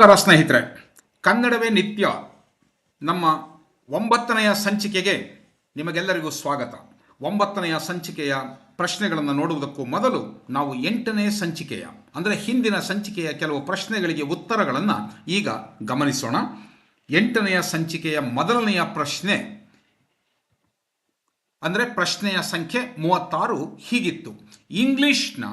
ನಮಸ್ಕಾರ ಸ್ನೇಹಿತರೆ. ಕನ್ನಡವೇ ನಿತ್ಯ. ನಮ್ಮ ಒಂಬತ್ತನೆಯ ಸಂಚಿಕೆಗೆ ನಿಮಗೆಲ್ಲರಿಗೂ ಸ್ವಾಗತ. ಒಂಬತ್ತನೆಯ ಸಂಚಿಕೆಯ ಪ್ರಶ್ನೆಗಳನ್ನು ನೋಡುವುದಕ್ಕೂ ಮೊದಲು ನಾವು ಎಂಟನೇ ಸಂಚಿಕೆಯ, ಅಂದರೆ ಹಿಂದಿನ ಸಂಚಿಕೆಯ ಕೆಲವು ಪ್ರಶ್ನೆಗಳಿಗೆ ಉತ್ತರಗಳನ್ನು ಈಗ ಗಮನಿಸೋಣ. ಎಂಟನೆಯ ಸಂಚಿಕೆಯ ಮೊದಲನೆಯ ಪ್ರಶ್ನೆ, ಅಂದರೆ ಪ್ರಶ್ನೆಯ ಸಂಖ್ಯೆ ಮೂವತ್ತಾರು ಹೀಗಿತ್ತು. ಇಂಗ್ಲಿಷ್ನ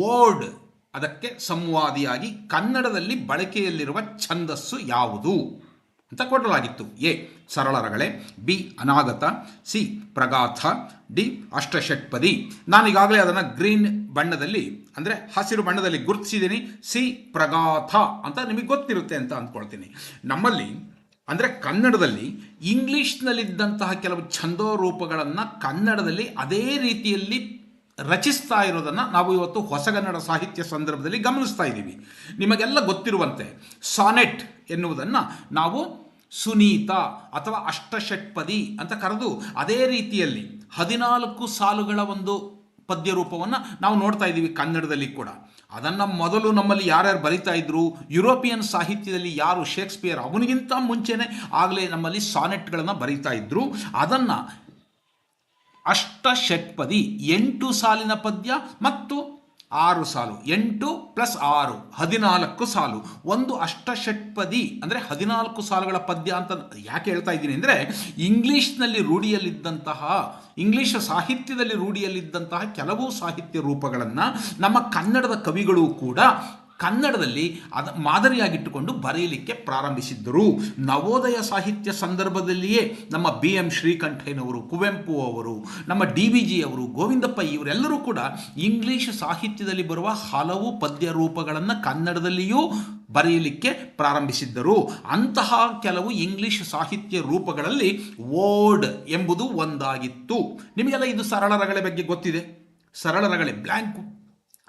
ವರ್ಡ್ ಅದಕ್ಕೆ ಸಂವಾದಿಯಾಗಿ ಕನ್ನಡದಲ್ಲಿ ಬಳಕೆಯಲ್ಲಿರುವ ಛಂದಸ್ಸು ಯಾವುದು ಅಂತ ಕೊಡಲಾಗಿತ್ತು. ಎ. ಸರಳರಗಳೆ, ಬಿ. ಅನಾಗತ, ಸಿ. ಪ್ರಗಾಥ, ಡಿ. ಅಷ್ಟಷಟ್ಪದಿ ನಾನೀಗಾಗಲೇ ಅದನ್ನು ಗ್ರೀನ್ ಬಣ್ಣದಲ್ಲಿ, ಅಂದರೆ ಹಸಿರು ಬಣ್ಣದಲ್ಲಿ ಗುರುತಿಸಿದ್ದೀನಿ. ಸಿ. ಪ್ರಗಾಥ ಅಂತ ನಿಮಗೆ ಗೊತ್ತಿರುತ್ತೆ ಅಂತ ಅಂದ್ಕೊಳ್ತೀನಿ. ನಮ್ಮಲ್ಲಿ, ಅಂದರೆ ಕನ್ನಡದಲ್ಲಿ ಇಂಗ್ಲೀಷ್ನಲ್ಲಿದ್ದಂತಹ ಕೆಲವು ಛಂದೋ ರೂಪಗಳನ್ನು ಕನ್ನಡದಲ್ಲಿ ಅದೇ ರೀತಿಯಲ್ಲಿ ರಚಿಸ್ತಾ ಇರೋದನ್ನು ನಾವು ಇವತ್ತು ಹೊಸಗನ್ನಡ ಸಾಹಿತ್ಯ ಸಂದರ್ಭದಲ್ಲಿ ಗಮನಿಸ್ತಾ ಇದ್ದೀವಿ. ನಿಮಗೆಲ್ಲ ಗೊತ್ತಿರುವಂತೆ ಸಾನೆಟ್ ಎನ್ನುವುದನ್ನು ನಾವು ಸುನೀತ ಅಥವಾ ಅಷ್ಟಷಟ್ಪದಿ ಅಂತ ಕರೆದು ಅದೇ ರೀತಿಯಲ್ಲಿ ಹದಿನಾಲ್ಕು ಸಾಲುಗಳ ಒಂದು ಪದ್ಯ ರೂಪವನ್ನು ನಾವು ನೋಡ್ತಾ ಇದ್ದೀವಿ ಕನ್ನಡದಲ್ಲಿ ಕೂಡ. ಅದನ್ನು ಮೊದಲು ನಮ್ಮಲ್ಲಿ ಯಾರ್ಯಾರು ಬರಿತಾ ಇದ್ರು, ಯುರೋಪಿಯನ್ ಸಾಹಿತ್ಯದಲ್ಲಿ ಯಾರು ಶೇಕ್ಸ್ಪಿಯರ್ ಅವನಿಗಿಂತ ಮುಂಚೆನೇ ಆಗಲೇ ನಮ್ಮಲ್ಲಿ ಸಾನೆಟ್ಗಳನ್ನು ಬರಿತಾ ಇದ್ರು. ಅದನ್ನು ಅಷ್ಟಷಟ್ಪದಿ ಎಂಟು ಸಾಲಿನ ಪದ್ಯ ಮತ್ತು ಆರು ಸಾಲು. ಎಂಟು ಪ್ಲಸ್ ಆರು, ಹದಿನಾಲ್ಕು ಸಾಲು. ಒಂದು ಅಷ್ಟಷಟ್ಪದಿ ಅಂದರೆ ಹದಿನಾಲ್ಕು ಸಾಲುಗಳ ಪದ್ಯ ಅಂತ ಯಾಕೆ ಹೇಳ್ತಾ ಇದ್ದೀನಿ ಅಂದರೆ ಇಂಗ್ಲೀಷ್ನಲ್ಲಿ ರೂಢಿಯಲ್ಲಿದ್ದಂತಹ, ಇಂಗ್ಲೀಷ್ ಸಾಹಿತ್ಯದಲ್ಲಿ ರೂಢಿಯಲ್ಲಿದ್ದಂತಹ ಕೆಲವು ಸಾಹಿತ್ಯ ರೂಪಗಳನ್ನು ನಮ್ಮ ಕನ್ನಡದ ಕವಿಗಳು ಕೂಡ ಕನ್ನಡದಲ್ಲಿ ಅದ ಮಾದರಿಯಾಗಿಟ್ಟುಕೊಂಡು ಬರೆಯಲಿಕ್ಕೆ ಪ್ರಾರಂಭಿಸಿದ್ದರು. ನವೋದಯ ಸಾಹಿತ್ಯ ಸಂದರ್ಭದಲ್ಲಿಯೇ ನಮ್ಮ ಬಿ ಎಂ ಶ್ರೀಕಂಠಯ್ಯನವರು, ಕುವೆಂಪು ಅವರು, ನಮ್ಮ ಡಿ ವಿ ಜಿ ಅವರು ಗೋವಿಂದಪ್ಪ ಇವರೆಲ್ಲರೂ ಕೂಡ ಇಂಗ್ಲಿಷ್ ಸಾಹಿತ್ಯದಲ್ಲಿ ಬರುವ ಹಲವು ಪದ್ಯ ರೂಪಗಳನ್ನು ಕನ್ನಡದಲ್ಲಿಯೂ ಬರೆಯಲಿಕ್ಕೆ ಪ್ರಾರಂಭಿಸಿದ್ದರು. ಅಂತಹ ಕೆಲವು ಇಂಗ್ಲಿಷ್ ಸಾಹಿತ್ಯ ರೂಪಗಳಲ್ಲಿ ಓಡ್ ಎಂಬುದು ಒಂದಾಗಿತ್ತು. ನಿಮಗೆಲ್ಲ ಇದು ಸರಳ ರಗಳೆ ಬಗ್ಗೆ ಗೊತ್ತಿದೆ? ಸರಳ ರಗಳೆ, ಬ್ಲ್ಯಾಂಕ್.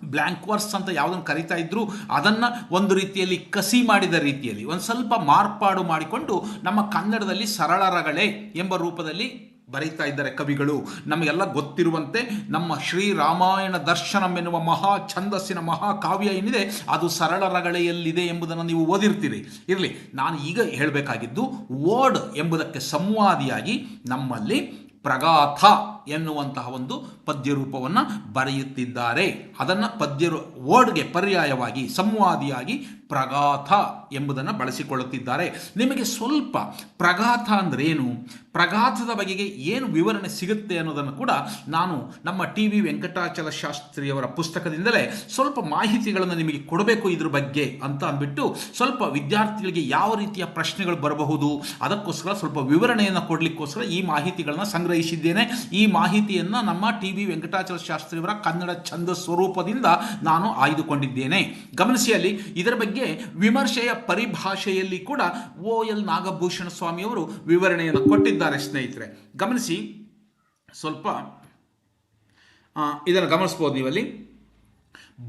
ಬ್ಲ್ಯಾಂಕ್ ವರ್ಸ್ ಅಂತ ಯಾವುದನ್ನು ಕರಿತಾ ಇದ್ರು, ಅದನ್ನು ಒಂದು ರೀತಿಯಲ್ಲಿ ಕಸಿ ಮಾಡಿದ ರೀತಿಯಲ್ಲಿ, ಒಂದು ಸ್ವಲ್ಪ ಮಾರ್ಪಾಡು ಮಾಡಿಕೊಂಡು ನಮ್ಮ ಕನ್ನಡದಲ್ಲಿ ಸರಳ ರಗಳೆ ಎಂಬ ರೂಪದಲ್ಲಿ ಬರೀತಾ ಇದ್ದಾರೆ ಕವಿಗಳು. ನಮಗೆಲ್ಲ ಗೊತ್ತಿರುವಂತೆ ನಮ್ಮ ಶ್ರೀರಾಮಾಯಣ ದರ್ಶನಂ ಎನ್ನುವ ಮಹಾ ಛಂದಸ್ಸಿನ ಮಹಾಕಾವ್ಯ ಏನಿದೆ, ಅದು ಸರಳ ರಗಳೆಯಲ್ಲಿದೆ ಎಂಬುದನ್ನು ನೀವು ಓದಿರ್ತೀರಿ. ಇರಲಿ, ನಾನು ಈಗ ಹೇಳಬೇಕಾಗಿದ್ದು, ವರ್ಡ್ ಎಂಬುದಕ್ಕೆ ಸಂವಾದಿಯಾಗಿ ನಮ್ಮಲ್ಲಿ ಪ್ರಗಾಥ ಎನ್ನುವಂತಹ ಒಂದು ಪದ್ಯ ರೂಪವನ್ನು ಬರೆಯುತ್ತಿದ್ದಾರೆ. ಅದನ್ನು ಪದ್ಯ ವರ್ಡ್ಗೆ ಪರ್ಯಾಯವಾಗಿ, ಸಂವಾದಿಯಾಗಿ ಪ್ರಗಾಥ ಎಂಬುದನ್ನು ಬಳಸಿಕೊಳ್ಳುತ್ತಿದ್ದಾರೆ. ನಿಮಗೆ ಸ್ವಲ್ಪ ಪ್ರಗಾಥ ಅಂದರೆ ಏನು ಪ್ರಗಾಥದ ಬಗೆಗೆ ಏನು ವಿವರಣೆ ಸಿಗುತ್ತೆ ಅನ್ನೋದನ್ನು ಕೂಡ ನಾನು ನಮ್ಮ ಟಿ ವಿ ವೆಂಕಟಾಚಲ ಶಾಸ್ತ್ರಿಯವರ ಪುಸ್ತಕದಿಂದಲೇ ಸ್ವಲ್ಪ ಮಾಹಿತಿಗಳನ್ನು ನಿಮಗೆ ಕೊಡಬೇಕು ಇದ್ರ ಬಗ್ಗೆ ಅಂತ ಅಂದ್ಬಿಟ್ಟು ಸ್ವಲ್ಪ ವಿದ್ಯಾರ್ಥಿಗಳಿಗೆ ಯಾವ ರೀತಿಯ ಪ್ರಶ್ನೆಗಳು ಬರಬಹುದು, ಅದಕ್ಕೋಸ್ಕರ ಸ್ವಲ್ಪ ವಿವರಣೆಯನ್ನು ಕೊಡಲಿಕ್ಕೋಸ್ಕರ ಈ ಮಾಹಿತಿಗಳನ್ನು ಸಂಗ್ರಹಿಸಿದ್ದೇನೆ. ಈ ಮಾಹಿತಿಯನ್ನು ನಮ್ಮ ಟಿ ವಿ ವೆಂಕಟಾಚಲ ಶಾಸ್ತ್ರಿಯವರ ಕನ್ನಡ ಛಂದ ಸ್ವರೂಪದಿಂದ ನಾನು ಆಯ್ದುಕೊಂಡಿದ್ದೇನೆ. ಗಮನಿಸಿ ಅಲ್ಲಿ, ಇದರ ಬಗ್ಗೆ ವಿಮರ್ಶೆಯ ಪರಿಭಾಷೆಯಲ್ಲಿ ಕೂಡ ಓ ಎಲ್ ನಾಗಭೂಷಣ ಸ್ವಾಮಿಯವರು ವಿವರಣೆಯನ್ನು ಕೊಟ್ಟಿದ್ದಾರೆ ಸ್ನೇಹಿತರೆ. ಗಮನಿಸಿ, ಸ್ವಲ್ಪ ಇದನ್ನು ಗಮನಿಸ್ಬೋದು ನೀವಲ್ಲಿ.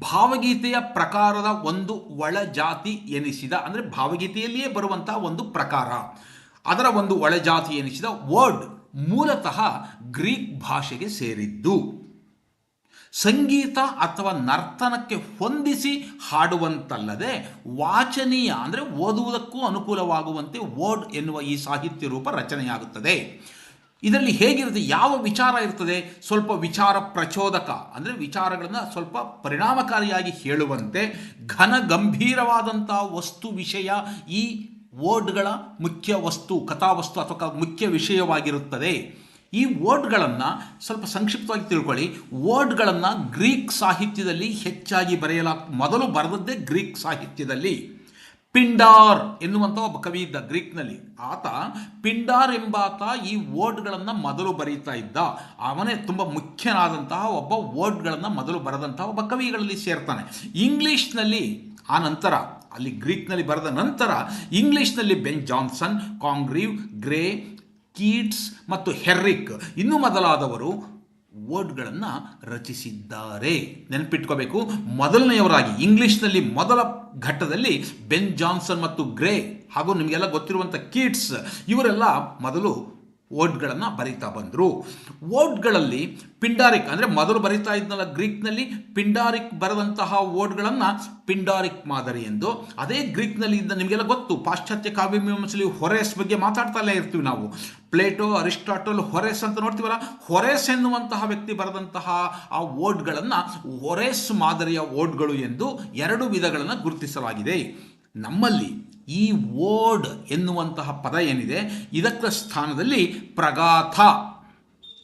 ಭಾವಗೀತೆಯ ಪ್ರಕಾರದ ಒಂದು ಒಳಜಾತಿ ಎನಿಸಿದ, ಅಂದರೆ ಭಾವಗೀತೆಯಲ್ಲಿಯೇ ಬರುವಂತಹ ಒಂದು ಪ್ರಕಾರ. ಅದರ ಒಂದು ಒಳಜಾತಿ ಎನಿಸಿದ ವರ್ಡ್ ಮೂಲತಃ ಗ್ರೀಕ್ ಭಾಷೆಗೆ ಸೇರಿದ್ದು. ಸಂಗೀತ ಅಥವಾ ನರ್ತನಕ್ಕೆ ಹೊಂದಿಸಿ ಹಾಡುವಂತಲ್ಲದೆ ವಾಚನೀಯ ಅಂದರೆ ಓದುವುದಕ್ಕೂ ಅನುಕೂಲವಾಗುವಂತೆ ವರ್ಡ್ ಎನ್ನುವ ಈ ಸಾಹಿತ್ಯ ರೂಪ ರಚನೆಯಾಗುತ್ತದೆ. ಇದರಲ್ಲಿ ಹೇಗಿರುತ್ತೆ? ಯಾವ ವಿಚಾರ ಇರ್ತದೆ? ಸ್ವಲ್ಪ ವಿಚಾರ ಪ್ರಚೋದಕ ಅಂದರೆ ವಿಚಾರಗಳನ್ನು ಸ್ವಲ್ಪ ಪರಿಣಾಮಕಾರಿಯಾಗಿ ಹೇಳುವಂತೆ ಘನ ಗಂಭೀರವಾದಂಥ ವಸ್ತು ವಿಷಯ ಈ ವರ್ಡ್ಗಳ ಮುಖ್ಯ ವಸ್ತು, ಕಥಾವಸ್ತು ಅಥವಾ ಮುಖ್ಯ ವಿಷಯವಾಗಿರುತ್ತದೆ. ಈ ವರ್ಡ್ಗಳನ್ನು ಸ್ವಲ್ಪ ಸಂಕ್ಷಿಪ್ತವಾಗಿ ತಿಳ್ಕೊಳ್ಳಿ. ವರ್ಡ್ಗಳನ್ನು ಗ್ರೀಕ್ ಸಾಹಿತ್ಯದಲ್ಲಿ ಹೆಚ್ಚಾಗಿ ಬರೆಯಲಾಗ ಮೊದಲು ಬರೆದದ್ದೇ ಗ್ರೀಕ್ ಸಾಹಿತ್ಯದಲ್ಲಿ. ಪಿಂಡಾರ್ ಎನ್ನುವಂಥ ಒಬ್ಬ ಕವಿ ಇದ್ದ ಗ್ರೀಕ್ನಲ್ಲಿ. ಆತ ಪಿಂಡಾರ್ ಎಂಬಾತ ಈ ವರ್ಡ್ಗಳನ್ನು ಮೊದಲು ಬರೀತಾ ಇದ್ದ. ಅವನೇ ತುಂಬ ಮುಖ್ಯನಾದಂತಹ ಒಬ್ಬ ವರ್ಡ್ಗಳನ್ನು ಮೊದಲು ಬರೆದಂತಹ ಒಬ್ಬ ಕವಿಗಳಲ್ಲಿ ಸೇರ್ತಾನೆ. ಇಂಗ್ಲೀಷ್ನಲ್ಲಿ ಆ ನಂತರ ಅಲ್ಲಿ ಗ್ರೀಕ್ನಲ್ಲಿ ಬರೆದ ನಂತರ ಇಂಗ್ಲೀಷ್ನಲ್ಲಿ Ben Jonson, Congreve, Gray, Keats ಮತ್ತು ಹೆರ್ರಿಕ್ ಇನ್ನೂ ಮೊದಲಾದವರು ವರ್ಡ್ಗಳನ್ನು ರಚಿಸಿದ್ದಾರೆ. ನೆನಪಿಟ್ಕೋಬೇಕು, ಮೊದಲನೆಯವರಾಗಿ ಇಂಗ್ಲೀಷ್ನಲ್ಲಿ ಮೊದಲ ಘಟ್ಟದಲ್ಲಿ ಬೆನ್ ಜಾನ್ಸನ್ ಮತ್ತು ಗ್ರೇ ಹಾಗೂ ನಿಮಗೆಲ್ಲ ಗೊತ್ತಿರುವಂಥ ಕೀಟ್ಸ್, ಇವರೆಲ್ಲ ಮೊದಲು ಓಡ್ಗಳನ್ನು ಬರಿತಾ ಬಂದರು. ವರ್ಡ್ಗಳಲ್ಲಿ ಪಿಂಡಾರಿಕ್ ಅಂದರೆ ಮೊದಲು ಬರಿತಾ ಇದ್ನಲ್ಲ ಗ್ರೀಕ್ನಲ್ಲಿ, ಪಿಂಡಾರಿಕ್ ಬರೆದಂತಹ ವರ್ಡ್ಗಳನ್ನು ಪಿಂಡಾರಿಕ್ ಮಾದರಿ ಎಂದು. ಅದೇ ಗ್ರೀಕ್ನಲ್ಲಿ ಇದ್ದ ನಿಮಗೆಲ್ಲ ಗೊತ್ತು, ಪಾಶ್ಚಾತ್ಯ ಕಾವ್ಯ ಮೀಮಾಂಸೆಯಲ್ಲಿ ಹೊರೆಸ್ ಬಗ್ಗೆ ಮಾತಾಡ್ತಲೇ ಇರ್ತೀವಿ ನಾವು. ಪ್ಲೇಟೋ, ಅರಿಸ್ಟಾಟಲ್, ಹೊರೆಸ್ ಅಂತ ನೋಡ್ತೀವಲ್ಲ, ಹೊರೆಸ್ ಎನ್ನುವಂತಹ ವ್ಯಕ್ತಿ ಬರೆದಂತಹ ಆ ವರ್ಡ್ಗಳನ್ನು ಹೊರೆಸ್ ಮಾದರಿಯ ವರ್ಡ್ಗಳು ಎಂದು ಎರಡು ವಿಧಗಳನ್ನು ಗುರುತಿಸಲಾಗಿದೆ. ನಮ್ಮಲ್ಲಿ ಈ ಓಡ್ ಎನ್ನುವಂತಹ ಪದ ಏನಿದೆ? ಇದಕ್ಕೆ ಸ್ಥಾನದಲ್ಲಿ ಪ್ರಗಾಥ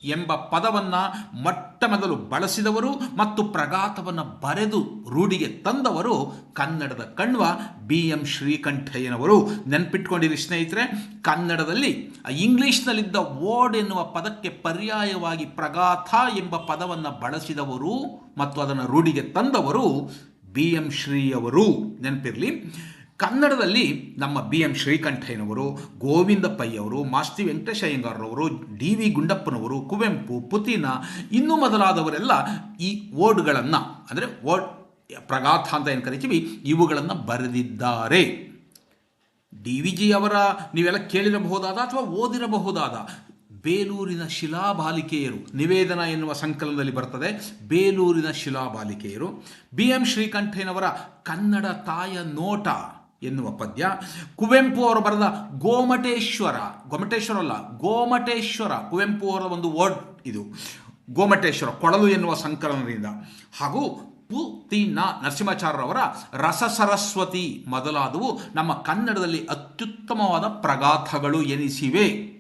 ಎಂಬ ಪದವನ್ನು ಮೊಟ್ಟ ಮೊದಲು ಬಳಸಿದವರು ಮತ್ತು ಪ್ರಗಾಥವನ್ನು ಬರೆದು ರೂಢಿಗೆ ತಂದವರು ಕನ್ನಡದ ಕಣ್ವ ಬಿ ಎಂ ಶ್ರೀಕಂಠಯ್ಯನವರು. ನೆನ್ಪಿಟ್ಕೊಂಡಿರಿ ಸ್ನೇಹಿತರೆ, ಕನ್ನಡದಲ್ಲಿ, ಇಂಗ್ಲೀಷ್ನಲ್ಲಿದ್ದ ಓಡ್ ಎನ್ನುವ ಪದಕ್ಕೆ ಪರ್ಯಾಯವಾಗಿ ಪ್ರಗಾಥ ಎಂಬ ಪದವನ್ನು ಬಳಸಿದವರು ಮತ್ತು ಅದನ್ನು ರೂಢಿಗೆ ತಂದವರು ಬಿ ಎಂ ಶ್ರೀಯವರು. ನೆನಪಿರಲಿ? ಕನ್ನಡದಲ್ಲಿ ನಮ್ಮ ಬಿ ಎಂ ಶ್ರೀಕಂಠಯ್ಯನವರು, ಗೋವಿಂದ ಪೈಯವರು, ಮಾಸ್ತಿ ವೆಂಕಟೇಶ ಅಯ್ಯಂಗಾರ್ರವರು ಡಿ ವಿ ಗುಂಡಪ್ಪನವರು, ಕುವೆಂಪು, ಪುತಿನ, ಇನ್ನೂ ಮೊದಲಾದವರೆಲ್ಲ ಈ ವರ್ಡ್ಗಳನ್ನು, ಅಂದರೆ ವರ್ಡ್ ಪ್ರಗಾಥ ಅಂತ ಏನು ಕರಿತೀವಿ, ಇವುಗಳನ್ನು ಬರೆದಿದ್ದಾರೆ. ಡಿ ವಿ ಜಿ ಅವರ ನೀವೆಲ್ಲ ಕೇಳಿರಬಹುದಾದ ಅಥವಾ ಓದಿರಬಹುದಾದ ಬೇಲೂರಿನ ಶಿಲಾಬಾಲಿಕೆಯರು, ನಿವೇದನ ಎನ್ನುವ ಸಂಕಲನದಲ್ಲಿ ಬರ್ತದೆ, ಬೇಲೂರಿನ ಶಿಲಾಬಾಲಿಕೆಯರು, ಬಿ ಎಂ ಶ್ರೀಕಂಠಯ್ಯನವರ ಕನ್ನಡ ತಾಯ ನೋಟ. ಎನ್ನುವ ಪದ್ಯ. ಕುವೆಂಪು ಅವರು ಬರೆದ ಗೋಮಟೇಶ್ವರ ಗೋಮಟೇಶ್ವರ ಅಲ್ಲ, ಗೋಮಟೇಶ್ವರ, ಕುವೆಂಪು ಅವರ ಒಂದು ವರ್ಡ್ ಇದು. ಗೋಮಟೇಶ್ವರ, ಕೊಳಲು ಎನ್ನುವ ಸಂಕಲನದಿಂದ. ಹಾಗೂ ಪು ತಿನ್ನ ನರಸಿಂಹಾಚಾರ್ಯರವರ ರಸ ಸರಸ್ವತಿ ಮೊದಲಾದವು ನಮ್ಮ ಕನ್ನಡದಲ್ಲಿ ಅತ್ಯುತ್ತಮವಾದ ಪ್ರಗಾಥಗಳು ಎನಿಸಿವೆ.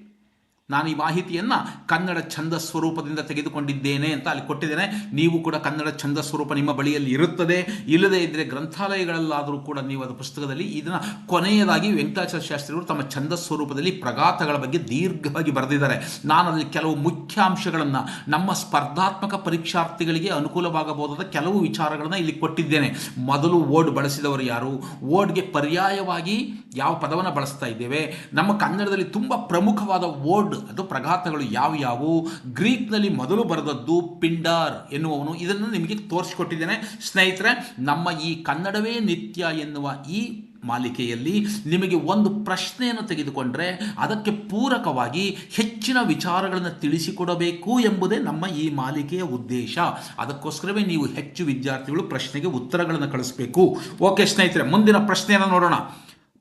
ನಾನು ಈ ಮಾಹಿತಿಯನ್ನು ಕನ್ನಡ ಛಂದ ಸ್ವರೂಪದಿಂದ ತೆಗೆದುಕೊಂಡಿದ್ದೇನೆ ಅಂತ ಅಲ್ಲಿ ಕೊಟ್ಟಿದ್ದೇನೆ. ನೀವು ಕೂಡ ಕನ್ನಡ ಛಂದ ಸ್ವರೂಪ ನಿಮ್ಮ ಬಳಿಯಲ್ಲಿ ಇರುತ್ತದೆ. ಇಲ್ಲದೇ ಇದ್ದರೆ ಗ್ರಂಥಾಲಯಗಳಲ್ಲಾದರೂ ಕೂಡ ನೀವು ಅದು ಪುಸ್ತಕದಲ್ಲಿ ಇದನ್ನು ಕೊನೆಯದಾಗಿ ವೆಂಕಟಾಚಾರ್ಯ ಶಾಸ್ತ್ರಿಗಳು ತಮ್ಮ ಛಂದ ಸ್ವರೂಪದಲ್ಲಿ ಪ್ರಗಾತಗಳ ಬಗ್ಗೆ ದೀರ್ಘವಾಗಿ ಬರೆದಿದ್ದಾರೆ. ನಾನು ಅದರಲ್ಲಿ ಕೆಲವು ಮುಖ್ಯಾಂಶಗಳನ್ನು, ನಮ್ಮ ಸ್ಪರ್ಧಾತ್ಮಕ ಪರೀಕ್ಷಾರ್ಥಿಗಳಿಗೆ ಅನುಕೂಲವಾಗಬಹುದಾದ ಕೆಲವು ವಿಚಾರಗಳನ್ನು ಇಲ್ಲಿ ಕೊಟ್ಟಿದ್ದೇನೆ. ಮೊದಲು ಓಡ್ ಬಳಸಿದವರು ಯಾರು? ಓಡ್ಗೆ ಪರ್ಯಾಯವಾಗಿ ಯಾವ ಪದವನ್ನು ಬಳಸ್ತಾ ಇದ್ದೇವೆ? ನಮ್ಮ ಕನ್ನಡದಲ್ಲಿ ತುಂಬ ಪ್ರಮುಖವಾದ ಓಡ್ ಅದು ಪ್ರಘಾತಗಳು ಯಾವ್ಯಾವು? ಗ್ರೀಕ್ನಲ್ಲಿ ಮೊದಲು ಬರೆದದ್ದು ಪಿಂಡಾರ್ ಎನ್ನುವವನು. ಇದನ್ನು ನಿಮಗೆ ತೋರಿಸಿಕೊಟ್ಟಿದ್ದೇನೆ. ಸ್ನೇಹಿತರೆ, ನಮ್ಮ ಈ ಕನ್ನಡವೇ ನಿತ್ಯ ಎನ್ನುವ ಈ ಮಾಲಿಕೆಯಲ್ಲಿ ನಿಮಗೆ ಒಂದು ಪ್ರಶ್ನೆಯನ್ನು ತೆಗೆದುಕೊಂಡರೆ ಅದಕ್ಕೆ ಪೂರಕವಾಗಿ ಹೆಚ್ಚಿನ ವಿಚಾರಗಳನ್ನು ತಿಳಿಸಿಕೊಡಬೇಕು ಎಂಬುದೇ ನಮ್ಮ ಈ ಮಾಲಿಕೆಯ ಉದ್ದೇಶ. ಅದಕ್ಕೋಸ್ಕರವೇ ನೀವು ಹೆಚ್ಚು ವಿದ್ಯಾರ್ಥಿಗಳು ಪ್ರಶ್ನೆಗೆ ಉತ್ತರಗಳನ್ನು ಕಳಿಸಬೇಕು. ಓಕೆ ಸ್ನೇಹಿತರೆ, ಮುಂದಿನ ಪ್ರಶ್ನೆಯನ್ನು ನೋಡೋಣ.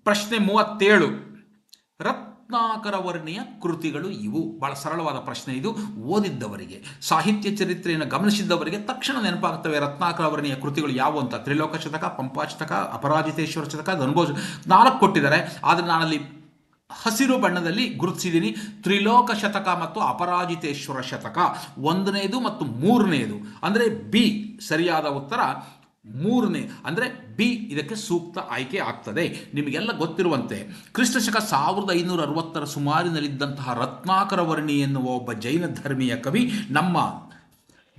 ಪ್ರಶ್ನೆ ಮೂವತ್ತೇಳು. ರತ್ನಾಕರ ವರ್ಣೀಯ ಕೃತಿಗಳು ಇವು. ಬಹಳ ಸರಳವಾದ ಪ್ರಶ್ನೆ ಇದು. ಓದಿದ್ದವರಿಗೆ, ಸಾಹಿತ್ಯ ಚರಿತ್ರೆಯನ್ನು ಗಮನಿಸಿದ್ದವರಿಗೆ ತಕ್ಷಣ ನೆನಪಾಗುತ್ತವೆ ರತ್ನಾಕರ ವರ್ಣೀಯ ಕೃತಿಗಳು ಯಾವುವು ಅಂತ. ತ್ರಿಲೋಕ ಶತಕ ಪಂಪಾಶತಕ ಅಪರಾಜಿತೇಶ್ವರ ಶತಕ ಧನುಭೋಜ ನಾಲ್ಕು ಕೊಟ್ಟಿದ್ದಾರೆ. ಆದರೆ ನಾನಲ್ಲಿ ಹಸಿರು ಬಣ್ಣದಲ್ಲಿ ಗುರುತಿಸಿದ್ದೀನಿ. ತ್ರಿಲೋಕ ಶತಕ ಮತ್ತು ಅಪರಾಜಿತೇಶ್ವರ ಶತಕ. ಒಂದನೇದು ಮತ್ತು ಮೂರನೇದು. ಅಂದರೆ ಬಿ, ಸರಿಯಾದ ಉತ್ತರ ಮೂರನೇ, ಅಂದರೆ ಬಿ, ಇದಕ್ಕೆ ಸೂಕ್ತ ಆಯ್ಕೆ ಆಗ್ತದೆ. ನಿಮಗೆಲ್ಲ ಗೊತ್ತಿರುವಂತೆ, ಕ್ರಿಸ್ತಶಕ ಸಾವಿರದ ಐನೂರ ಅರವತ್ತರ ಸುಮಾರಿನಲ್ಲಿದ್ದಂತಹ ರತ್ನಾಕರ ವರ್ಣಿ ಎನ್ನುವ ಒಬ್ಬ ಜೈನ ಧರ್ಮೀಯ ಕವಿ, ನಮ್ಮ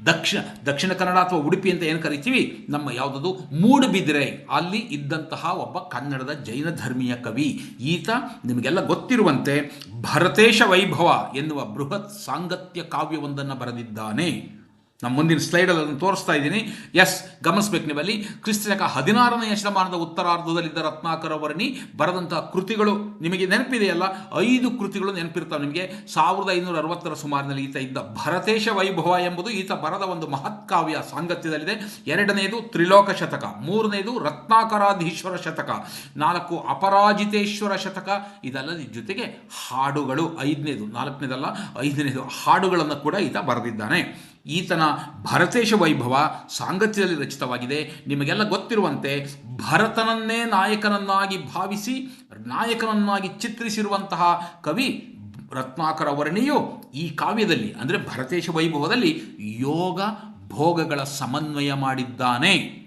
ದಕ್ಷಿಣ ದಕ್ಷಿಣ ಕನ್ನಡ ಅಥವಾ ಉಡುಪಿ ಅಂತ ಏನು ಕರಿತೀವಿ? ನಮ್ಮ ಯಾವುದದು? ಮೂಡುಬಿದಿರೆ ಅಲ್ಲಿ ಇದ್ದಂತಹ ಒಬ್ಬ ಕನ್ನಡದ ಜೈನ ಧರ್ಮೀಯ ಕವಿ. ಈತ, ನಿಮಗೆಲ್ಲ ಗೊತ್ತಿರುವಂತೆ, ಭರತೇಶ ವೈಭವ ಎನ್ನುವ ಬೃಹತ್ ಸಾಂಗತ್ಯ ಕಾವ್ಯವೊಂದನ್ನು ಬರೆದಿದ್ದಾನೆ. ನಮ್ಮ ಮುಂದಿನ ಸ್ಲೈಡಲ್ಲಿ ಅದನ್ನು ತೋರಿಸ್ತಾ ಇದ್ದೀನಿ. ಎಸ್ ಗಮನಿಸ್ಬೇಕು ನಿಮ್ಮಲ್ಲಿ ಕ್ರಿಸ್ತಶಕ ಹದಿನಾರನೆಯ ಶತಮಾನದ ಉತ್ತರಾರ್ಧದಲ್ಲಿದ್ದ ರತ್ನಾಕರ ವರ್ಣಿ ಬರೆದಂತಹ ಕೃತಿಗಳು ನಿಮಗೆ ನೆನಪಿದೆಯಲ್ಲ? ಐದು ಕೃತಿಗಳು ನೆನಪಿರ್ತಾವೆ ನಿಮಗೆ. ಸಾವಿರದ ಐನೂರ ಅರವತ್ತರ ಸುಮಾರಿನಲ್ಲಿ ಈತ ಇದ್ದ ಭರತೇಶ ವೈಭವ ಎಂಬುದು ಈತ ಬರದ ಒಂದು ಮಹತ್ಕಾವ್ಯ ಸಾಂಗತ್ಯದಲ್ಲಿದೆ. ಎರಡನೆಯದು ತ್ರಿಲೋಕ ಶತಕ ಮೂರನೆಯದು ರತ್ನಾಕರಾಧೀಶ್ವರ ಶತಕ, ನಾಲ್ಕು ಅಪರಾಜಿತೇಶ್ವರ ಶತಕ. ಇದಲ್ಲದ ಜೊತೆಗೆ ಹಾಡುಗಳು, ಐದನೇದು, ನಾಲ್ಕನೇದಲ್ಲ, ಐದನೇದು ಹಾಡುಗಳನ್ನು ಕೂಡ ಈತ ಬರೆದಿದ್ದಾನೆ. ಈತನ ಭರತೇಶ ವೈಭವ ಸಾಂಗತ್ಯದಲ್ಲಿ ರಚಿತವಾಗಿದೆ. ನಿಮಗೆಲ್ಲ ಗೊತ್ತಿರುವಂತೆ ಭರತನನ್ನೇ ನಾಯಕನನ್ನಾಗಿ ಭಾವಿಸಿ, ನಾಯಕನನ್ನಾಗಿ ಚಿತ್ರಿಸಿರುವಂತಹ ಕವಿ ರತ್ನಾಕರ ವರ್ಣಿಯು ಈ ಕಾವ್ಯದಲ್ಲಿ, ಅಂದರೆ ಭರತೇಶ ವೈಭವದಲ್ಲಿ ಯೋಗ ಭೋಗಗಳ ಸಮನ್ವಯ ಮಾಡಿದ್ದಾನೆ.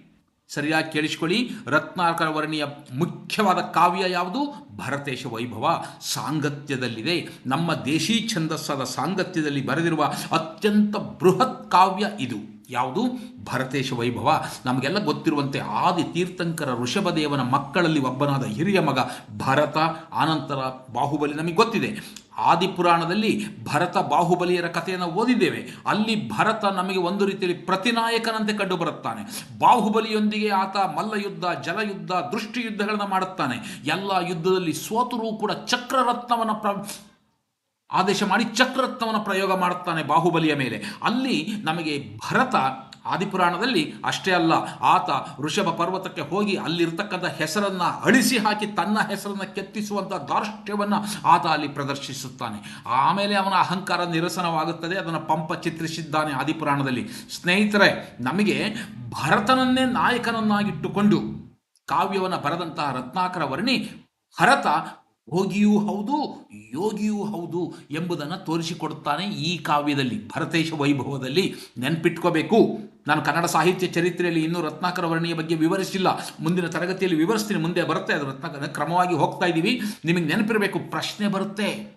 ಸರಿಯಾಗಿ ಕೇಳಿಸ್ಕೊಳ್ಳಿ. ರತ್ನಾಕರ ವರ್ಣಿಯ ಮುಖ್ಯವಾದ ಕಾವ್ಯ ಯಾವುದು? ಭರತೇಶ ವೈಭವ ಸಾಂಗತ್ಯದಲ್ಲಿದೆ. ನಮ್ಮ ದೇಶಿ ಛಂದಸ್ಸಾದ ಸಾಂಗತ್ಯದಲ್ಲಿ ಬರೆದಿರುವ ಅತ್ಯಂತ ಬೃಹತ್ ಕಾವ್ಯ ಇದು. ಯಾವುದು? ಭರತೇಶ ವೈಭವ. ನಮಗೆಲ್ಲ ಗೊತ್ತಿರುವಂತೆ ಆದಿ ತೀರ್ಥಂಕರ ಋಷಭದೇವನ ಮಕ್ಕಳಲ್ಲಿ ಒಬ್ಬನಾದ ಹಿರಿಯ ಮಗ ಭರತ, ಆನಂತರ ಬಾಹುಬಲಿ ನಮಗೆ ಗೊತ್ತಿದೆ. ಆದಿಪುರಾಣದಲ್ಲಿ ಭರತ ಬಾಹುಬಲಿಯರ ಕಥೆಯನ್ನು ಓದಿದ್ದೇವೆ. ಅಲ್ಲಿ ಭರತ ನಮಗೆ ಒಂದು ರೀತಿಯಲ್ಲಿ ಪ್ರತಿನಾಯಕನಂತೆ ಕಂಡು ಬರುತ್ತಾನೆ ಬಾಹುಬಲಿಯೊಂದಿಗೆ ಆತ ಮಲ್ಲಯುದ್ಧ, ಜಲಯುದ್ಧ ದೃಷ್ಟಿ ಯುದ್ಧಗಳನ್ನು ಮಾಡುತ್ತಾನೆ. ಎಲ್ಲ ಯುದ್ಧದಲ್ಲಿ ಸೋತರೂ ಕೂಡ ಚಕ್ರರತ್ನವನ್ನು ಆದೇಶ ಮಾಡಿ ಚಕ್ರರತ್ನವನ್ನು ಪ್ರಯೋಗ ಮಾಡುತ್ತಾನೆ ಬಾಹುಬಲಿಯ ಮೇಲೆ. ಅಲ್ಲಿ ನಮಗೆ ಭರತ ಆದಿಪುರಾಣದಲ್ಲಿ ಅಷ್ಟೇ ಅಲ್ಲ, ಆತ ಋಷಭ ಪರ್ವತಕ್ಕೆ ಹೋಗಿ ಅಲ್ಲಿರ್ತಕ್ಕಂಥ ಹೆಸರನ್ನು ಅಳಿಸಿ ಹಾಕಿ ತನ್ನ ಹೆಸರನ್ನು ಕೆತ್ತಿಸುವಂಥ ದಾರ್ಷ್ಟ್ಯವನ್ನು ಆತ ಅಲ್ಲಿ ಪ್ರದರ್ಶಿಸುತ್ತಾನೆ. ಆಮೇಲೆ ಅವನ ಅಹಂಕಾರ ನಿರಸನವಾಗುತ್ತದೆ, ಅದನ್ನು ಪಂಪ ಚಿತ್ರಿಸಿದ್ದಾನೆ ಆದಿಪುರಾಣದಲ್ಲಿ. ಸ್ನೇಹಿತರೆ, ನಮಗೆ ಭರತನನ್ನೇ ನಾಯಕನನ್ನಾಗಿಟ್ಟುಕೊಂಡು ಕಾವ್ಯವನ್ನು ಬರೆದಂತಹ ರತ್ನಾಕರ ವರ್ಣಿ ಭರತ ಭೋಗಿಯೂ ಹೌದು, ಯೋಗಿಯೂ ಹೌದು ಎಂಬುದನ್ನು ತೋರಿಸಿಕೊಡುತ್ತಾನೆ ಈ ಕಾವ್ಯದಲ್ಲಿ, ಭರತೇಶ ವೈಭವದಲ್ಲಿ. ನೆನ್ಪಿಟ್ಕೋಬೇಕು. ನಾನು ಕನ್ನಡ ಸಾಹಿತ್ಯ ಚರಿತ್ರೆಯಲ್ಲಿ ಇನ್ನೂ ರತ್ನಾಕರ ವರ್ಣಿಯ ಬಗ್ಗೆ ವಿವರಿಸಿಲ್ಲ. ಮುಂದಿನ ತರಗತಿಯಲ್ಲಿ ವಿವರಿಸ್ತೀನಿ, ಮುಂದೆ ಬರುತ್ತೆ. ಅದು ರತ್ನಾಕರ ಕ್ರಮವಾಗಿ ಹೋಗ್ತಾ ಇದ್ದೀವಿ. ನಿಮಗೆ ನೆನಪಿರಬೇಕು, ಪ್ರಶ್ನೆ ಬರುತ್ತೆ.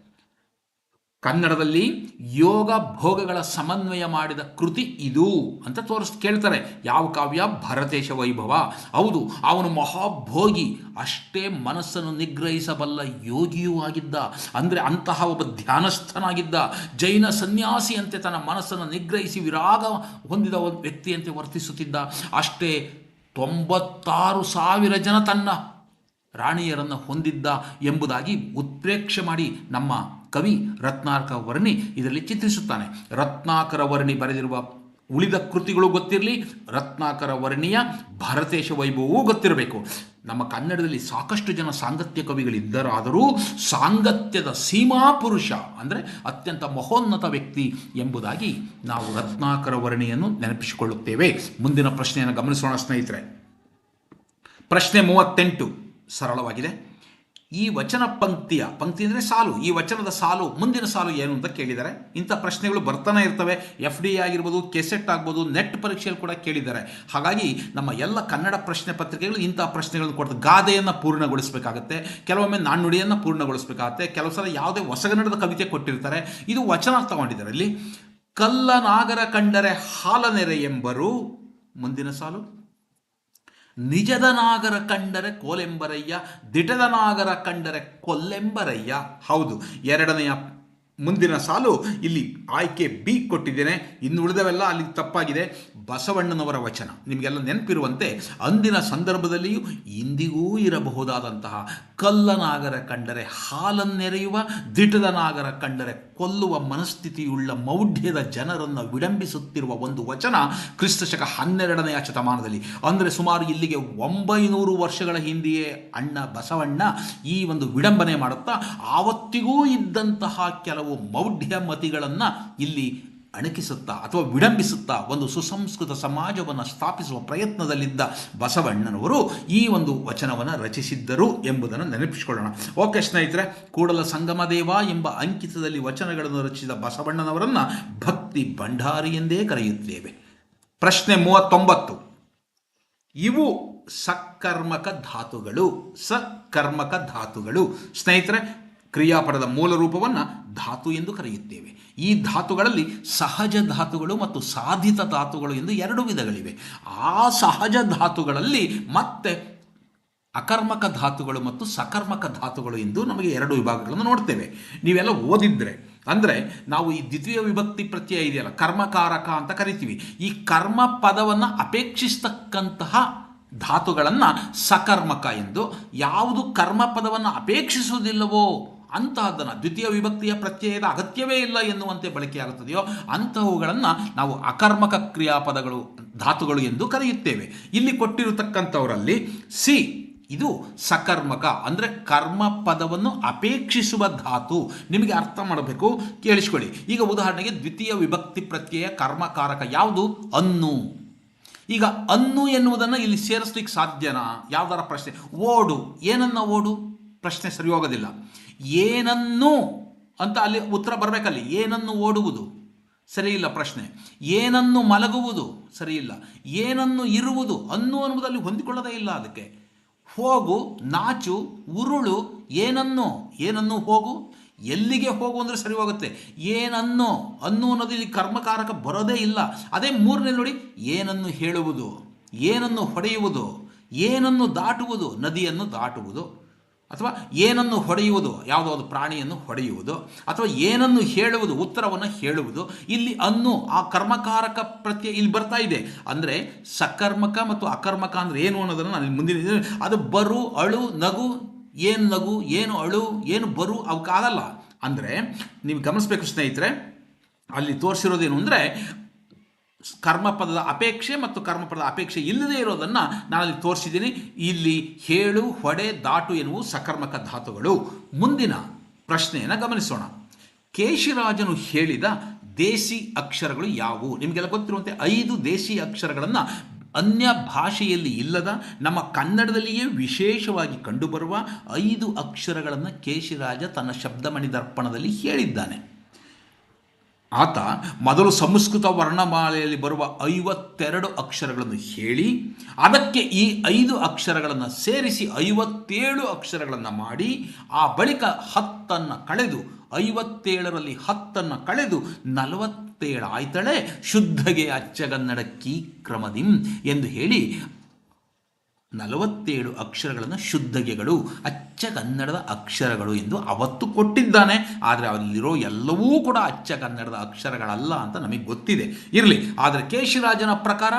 ಕನ್ನಡದಲ್ಲಿ ಯೋಗ ಭೋಗಗಳ ಸಮನ್ವಯ ಮಾಡಿದ ಕೃತಿ ಇದು ಅಂತ ತೋರಿಸ್, ಕೇಳ್ತಾರೆ. ಯಾವ ಕಾವ್ಯ? ಭರತೇಶ ವೈಭವ. ಹೌದು, ಅವನು ಮಹಾಭೋಗಿ. ಅಷ್ಟೇ ಮನಸ್ಸನ್ನು ನಿಗ್ರಹಿಸಬಲ್ಲ ಯೋಗಿಯೂ ಆಗಿದ್ದ. ಅಂದರೆ ಅಂತಹ ಒಬ್ಬ ಧ್ಯಾನಸ್ಥನಾಗಿದ್ದ. ಜೈನ ಸನ್ಯಾಸಿಯಂತೆ ತನ್ನ ಮನಸ್ಸನ್ನು ನಿಗ್ರಹಿಸಿ ವಿರಾಗ ಹೊಂದಿದ ವ್ಯಕ್ತಿಯಂತೆ ವರ್ತಿಸುತ್ತಿದ್ದ. ಅಷ್ಟೇ ತೊಂಬತ್ತಾರು ಸಾವಿರ ಜನ ತನ್ನ ರಾಣಿಯರನ್ನು ಹೊಂದಿದ್ದ ಎಂಬುದಾಗಿ ಉತ್ಪ್ರೇಕ್ಷೆ ಮಾಡಿ ನಮ್ಮ ಕವಿ ರತ್ನಾಕರ ವರ್ಣಿ ಇದರಲ್ಲಿ ಚಿತ್ರಿಸುತ್ತಾನೆ. ರತ್ನಾಕರ ವರ್ಣಿ ಬರೆದಿರುವ ಉಳಿದ ಕೃತಿಗಳು ಗೊತ್ತಿರಲಿ, ರತ್ನಾಕರ ವರ್ಣಿಯ ಭರತೇಶ ವೈಭವವೂ ಗೊತ್ತಿರಬೇಕು. ನಮ್ಮ ಕನ್ನಡದಲ್ಲಿ ಸಾಕಷ್ಟು ಜನ ಸಾಂಗತ್ಯ ಕವಿಗಳಿದ್ದರಾದರೂ ಸಾಂಗತ್ಯದ ಸೀಮಾ ಪುರುಷ ಅಂದರೆ ಅತ್ಯಂತ ಮಹೋನ್ನತ ವ್ಯಕ್ತಿ ಎಂಬುದಾಗಿ ನಾವು ರತ್ನಾಕರ ವರ್ಣಿಯನ್ನು ನೆನಪಿಸಿಕೊಳ್ಳುತ್ತೇವೆ. ಮುಂದಿನ ಪ್ರಶ್ನೆಯನ್ನು ಗಮನಿಸೋಣ ಸ್ನೇಹಿತರೆ. ಪ್ರಶ್ನೆ ಮೂವತ್ತೆಂಟು. ಸರಳವಾಗಿದೆ. ಈ ವಚನ ಪಂಕ್ತಿಯ, ಪಂಕ್ತಿ ಅಂದರೆ ಸಾಲು, ಈ ವಚನದ ಸಾಲು, ಮುಂದಿನ ಸಾಲು ಏನು ಅಂತ ಕೇಳಿದ್ದಾರೆ ಇಂಥ ಪ್ರಶ್ನೆಗಳು ಬರ್ತಾನೆ ಇರ್ತವೆ. ಎಫ್ ಡಿ ಆಗಿರ್ಬೋದು, ಕೆಸೆಟ್ ಆಗ್ಬೋದು, ನೆಟ್ ಪರೀಕ್ಷೆಯಲ್ಲಿ ಕೂಡ ಕೇಳಿದ್ದಾರೆ. ಹಾಗಾಗಿ ನಮ್ಮ ಎಲ್ಲ ಕನ್ನಡ ಪ್ರಶ್ನೆ ಪತ್ರಿಕೆಗಳು ಇಂಥ ಪ್ರಶ್ನೆಗಳನ್ನು ಕೊಡ್ತಾರೆ ಗಾದೆಯನ್ನು ಪೂರ್ಣಗೊಳಿಸಬೇಕಾಗತ್ತೆ, ಕೆಲವೊಮ್ಮೆ ನಾಣ್ಣುಡಿಯನ್ನು ಪೂರ್ಣಗೊಳಿಸಬೇಕಾಗತ್ತೆ, ಕೆಲವು ಸಲ ಯಾವುದೇ ಹೊಸಗನ್ನಡದ ಕವಿತೆ ಕೊಟ್ಟಿರ್ತಾರೆ. ಇದು ವಚನ ತಗೊಂಡಿದ್ದಾರೆ. ಇಲ್ಲಿ, ಕಲ್ಲನಾಗರ ಕಂಡರೆ ಹಾಲನೆರೆ ಎಂಬರು ಮುಂದಿನ ಸಾಲು. ನಿಜದ ನಾಗರ ಕಂಡರೆ ಕೋಲೆಂಬರಯ್ಯ ದಿಟದ ನಾಗರ ಕಂಡರೆ ಕೊಲ್ಲೆಂಬರಯ್ಯ. ಹೌದು ಎರಡನೆಯ ಮುಂದಿನ ಸಾಲು ಇಲ್ಲಿ ಆಯ್ಕೆ ಬಿ ಕೊಟ್ಟಿದ್ದೇನೆ. ಇನ್ನು ಉಳಿದವೆಲ್ಲ ಅಲ್ಲಿ ತಪ್ಪಾಗಿದೆ. ಬಸವಣ್ಣನವರ ವಚನ. ನಿಮಗೆಲ್ಲ ನೆನಪಿರುವಂತೆ ಅಂದಿನ ಸಂದರ್ಭದಲ್ಲಿಯೂ ಇಂದಿಗೂ ಇರಬಹುದಾದಂತಹ ಕಲ್ಲನಾಗರ ಕಂಡರೆ ಹಾಲನ್ನೆರೆಯುವ, ದಿಟದ ನಾಗರ ಕಂಡರೆ ಕೊಲ್ಲುವ ಮನಸ್ಥಿತಿಯುಳ್ಳ ಮೌಢ್ಯದ ಜನರನ್ನು ವಿಡಂಬಿಸುತ್ತಿರುವ ಒಂದು ವಚನ ಕ್ರಿಸ್ತಶಕ ಹನ್ನೆರಡನೆಯ ಶತಮಾನದಲ್ಲಿ. ಅಂದರೆ ಸುಮಾರು ಇಲ್ಲಿಗೆ ಒಂಬೈನೂರು ವರ್ಷಗಳ ಹಿಂದೆಯೇ ಅಣ್ಣ ಬಸವಣ್ಣ ಈ ಒಂದು ವಿಡಂಬನೆ ಮಾಡುತ್ತಾ, ಆವತ್ತಿಗೂ ಇದ್ದಂತಹ ಕೆಲವು ಮೌಢ್ಯ ಮತಿಗಳನ್ನು ಇಲ್ಲಿ ಅಣಕಿಸುತ್ತಾ ಅಥವಾ ವಿಡಂಬಿಸುತ್ತಾ ಒಂದು ಸುಸಂಸ್ಕೃತ ಸಮಾಜವನ್ನು ಸ್ಥಾಪಿಸುವ ಪ್ರಯತ್ನದಲ್ಲಿದ್ದ ಬಸವಣ್ಣನವರು ಈ ಒಂದು ವಚನವನ್ನು ರಚಿಸಿದ್ದರು ಎಂಬುದನ್ನು ನೆನಪಿಸಿಕೊಳ್ಳೋಣ. ಓಕೆ ಸ್ನೇಹಿತರೆ, ಕೂಡಲ ಸಂಗಮದೇವ ಎಂಬ ಅಂಕಿತದಲ್ಲಿ ವಚನಗಳನ್ನು ರಚಿಸಿದ ಬಸವಣ್ಣನವರನ್ನು ಭಕ್ತಿ ಭಂಡಾರಿ ಎಂದೇ ಕರೆಯುತ್ತೇವೆ. ಪ್ರಶ್ನೆ ಮೂವತ್ತೊಂಬತ್ತು. ಇವು ಸಕರ್ಮಕ ಧಾತುಗಳು ಸಕರ್ಮಕ ಧಾತುಗಳು. ಸ್ನೇಹಿತರೆ, ಕ್ರಿಯಾಪದದ ಮೂಲ ರೂಪವನ್ನು ಧಾತು ಎಂದು ಕರೆಯುತ್ತೇವೆ. ಈ ಧಾತುಗಳಲ್ಲಿ ಸಹಜ ಧಾತುಗಳು ಮತ್ತು ಸಾಧಿತ ಧಾತುಗಳು ಎಂದು ಎರಡು ವಿಧಗಳಿವೆ. ಆ ಸಹಜ ಧಾತುಗಳಲ್ಲಿ ಮತ್ತೆ ಅಕರ್ಮಕ ಧಾತುಗಳು ಮತ್ತು ಸಕರ್ಮಕ ಧಾತುಗಳು ಎಂದು ನಮಗೆ ಎರಡು ವಿಭಾಗಗಳನ್ನು ನೋಡ್ತೇವೆ. ನೀವೆಲ್ಲ ಓದಿದ್ರೆ, ಅಂದರೆ ನಾವು ಈ ದ್ವಿತೀಯ ವಿಭಕ್ತಿ ಪ್ರತ್ಯಯ ಇದೆಯಲ್ಲ, ಕರ್ಮಕಾರಕ ಅಂತ ಕರಿತೀವಿ. ಈ ಕರ್ಮ ಪದವನ್ನು ಅಪೇಕ್ಷಿಸ್ತಕ್ಕಂತಹ ಧಾತುಗಳನ್ನು ಸಕರ್ಮಕ ಎಂದು, ಯಾವುದು ಕರ್ಮ ಪದವನ್ನು ಅಪೇಕ್ಷಿಸುವುದಿಲ್ಲವೋ ಅಂತಹದ್ದನ್ನು ದ್ವಿತೀಯ ವಿಭಕ್ತಿಯ ಪ್ರತ್ಯಯದ ಅಗತ್ಯವೇ ಇಲ್ಲ ಎನ್ನುವಂತೆ ಬಳಕೆಯಾಗುತ್ತದೆಯೋ ಅಂತಹವುಗಳನ್ನು ನಾವು ಅಕರ್ಮಕ ಕ್ರಿಯಾಪದಗಳು, ಧಾತುಗಳು ಎಂದು ಕರೆಯುತ್ತೇವೆ. ಇಲ್ಲಿ ಕೊಟ್ಟಿರತಕ್ಕಂಥವರಲ್ಲಿ ಸಿ, ಇದು ಸಕರ್ಮಕ, ಅಂದರೆ ಕರ್ಮ ಪದವನ್ನು ಅಪೇಕ್ಷಿಸುವ ಧಾತು. ನಿಮಗೆ ಅರ್ಥ ಮಾಡಬೇಕು? ಕೇಳಿಸ್ಕೊಳ್ಳಿ. ಈಗ ಉದಾಹರಣೆಗೆ ದ್ವಿತೀಯ ವಿಭಕ್ತಿ ಪ್ರತ್ಯಯ ಕರ್ಮಕಾರಕ ಯಾವುದು? ಅನ್ನು. ಈಗ ಅನ್ನು ಎನ್ನುವುದನ್ನು ಇಲ್ಲಿ ಸೇರಿಸ್ಲಿಕ್ಕೆ ಸಾಧ್ಯನಾ? ಯಾವ್ದಾರ ಪ್ರಶ್ನೆ. ಓಡು. ಏನನ್ನ ಓಡು? ಪ್ರಶ್ನೆ ಸರಿ ಹೋಗೋದಿಲ್ಲ. ಏನನ್ನು ಅಂತ ಅಲ್ಲಿ ಉತ್ತರ ಬರಬೇಕಲ್ಲಿ. ಏನನ್ನು ಓಡುವುದು? ಸರಿ ಇಲ್ಲ ಪ್ರಶ್ನೆ. ಏನನ್ನು ಮಲಗುವುದು? ಸರಿ ಇಲ್ಲ. ಏನನ್ನು ಇರುವುದು? ಅನ್ನು ಅನ್ನುವುದಲ್ಲಿ ಹೊಂದಿಕೊಳ್ಳೋದೇ ಇಲ್ಲ ಅದಕ್ಕೆ. ಹೋಗು, ನಾಚು, ಉರುಳು, ಏನನ್ನು? ಏನನ್ನು ಹೋಗು? ಎಲ್ಲಿಗೆ ಹೋಗು ಅಂದರೆ ಸರಿ ಹೋಗುತ್ತೆ. ಏನನ್ನು? ಅನ್ನು ಅನ್ನೋದು ಇಲ್ಲಿ ಕರ್ಮಕಾರಕ ಬರೋದೇ ಇಲ್ಲ. ಅದೇ ಮೂರನೇ ನೋಡಿ, ಏನನ್ನು ಹೇಳುವುದು? ಏನನ್ನು ಹೊಡೆಯುವುದು? ಏನನ್ನು ದಾಟುವುದು? ನದಿಯನ್ನು ದಾಟುವುದು. ಅಥವಾ ಏನನ್ನು ಹೊಡೆಯುವುದು? ಯಾವುದೋ ಒಂದು ಪ್ರಾಣಿಯನ್ನು ಹೊಡೆಯುವುದು, ಅಥವಾ ಏನನ್ನು ಹೇಳುವುದು? ಉತ್ತರವನ್ನು ಹೇಳುವುದು. ಇಲ್ಲಿ ಅನ್ನು, ಆ ಕರ್ಮಕಾರಕ ಪ್ರತ್ಯಯ ಇಲ್ಲಿ ಬರ್ತಾ ಇದೆ. ಅಂದರೆ ಸಕರ್ಮಕ ಮತ್ತು ಅಕರ್ಮಕ ಅಂದರೆ ಏನು ಅನ್ನೋದನ್ನು ನಾನು ಮುಂದಿನ ಅದು ಬರು, ಅಳು, ನಗು, ಏನು ನಗು, ಏನು ಅಳು, ಏನು ಬರು ಅವಕ್ಕಾಗಲ್ಲ ಅಂದರೆ, ನೀವು ಗಮನಿಸಬೇಕು ಸ್ನೇಹಿತರೆ, ಅಲ್ಲಿ ತೋರಿಸಿರೋದೇನು ಅಂದರೆ ಕರ್ಮಪದದ ಅಪೇಕ್ಷೆ ಮತ್ತು ಕರ್ಮಪದದ ಅಪೇಕ್ಷೆ ಇಲ್ಲದೆ ಇರೋದನ್ನು ನಾನಲ್ಲಿ ತೋರಿಸಿದ್ದೀನಿ. ಇಲ್ಲಿ ಹೇಳು, ಹೊಡೆ, ದಾಟು ಎನ್ನುವು ಸಕರ್ಮಕ ಧಾತುಗಳು. ಮುಂದಿನ ಪ್ರಶ್ನೆಯನ್ನು ಗಮನಿಸೋಣ. ಕೇಶಿರಾಜನು ಹೇಳಿದ ದೇಸಿ ಅಕ್ಷರಗಳು ಯಾವುವು? ನಿಮಗೆಲ್ಲ ಗೊತ್ತಿರುವಂತೆ ಐದು ದೇಸಿ ಅಕ್ಷರಗಳನ್ನು ಅನ್ಯ ಭಾಷೆಯಲ್ಲಿ ಇಲ್ಲದ, ನಮ್ಮ ಕನ್ನಡದಲ್ಲಿಯೇ ವಿಶೇಷವಾಗಿ ಕಂಡುಬರುವ ಐದು ಅಕ್ಷರಗಳನ್ನು ಕೇಶಿರಾಜ ತನ್ನ ಶಬ್ದಮಣಿ ದರ್ಪಣದಲ್ಲಿ ಹೇಳಿದ್ದಾನೆ. ಆತ ಮೊದಲು ಸಂಸ್ಕೃತ ವರ್ಣಮಾಲೆಯಲ್ಲಿ ಬರುವ ಐವತ್ತೆರಡು ಅಕ್ಷರಗಳನ್ನು ಹೇಳಿ, ಅದಕ್ಕೆ ಈ ಐದು ಅಕ್ಷರಗಳನ್ನು ಸೇರಿಸಿ ಐವತ್ತೇಳು ಅಕ್ಷರಗಳನ್ನು ಮಾಡಿ, ಆ ಬಳಿಕ ಹತ್ತನ್ನು ಕಳೆದು, ಐವತ್ತೇಳರಲ್ಲಿ ಹತ್ತನ್ನು ಕಳೆದು ನಲವತ್ತೇಳು ಆಯ್ತಳೆ ಶುದ್ಧಗೆ ಕೀ ಕ್ರಮದಿಂ ಎಂದು ಹೇಳಿ ನಲವತ್ತೇಳು ಅಕ್ಷರಗಳನ್ನು ಶುದ್ಧಗೆಗಳು, ಅಚ್ಚ ಕನ್ನಡದ ಅಕ್ಷರಗಳು ಎಂದು ಅವತ್ತು ಕೊಟ್ಟಿದ್ದಾನೆ. ಆದರೆ ಅಲ್ಲಿರೋ ಎಲ್ಲವೂ ಕೂಡ ಅಚ್ಚ ಕನ್ನಡದ ಅಕ್ಷರಗಳಲ್ಲ ಅಂತ ನಮಗೆ ಗೊತ್ತಿದೆ. ಇರಲಿ, ಆದರೆ ಕೇಶಿರಾಜನ ಪ್ರಕಾರ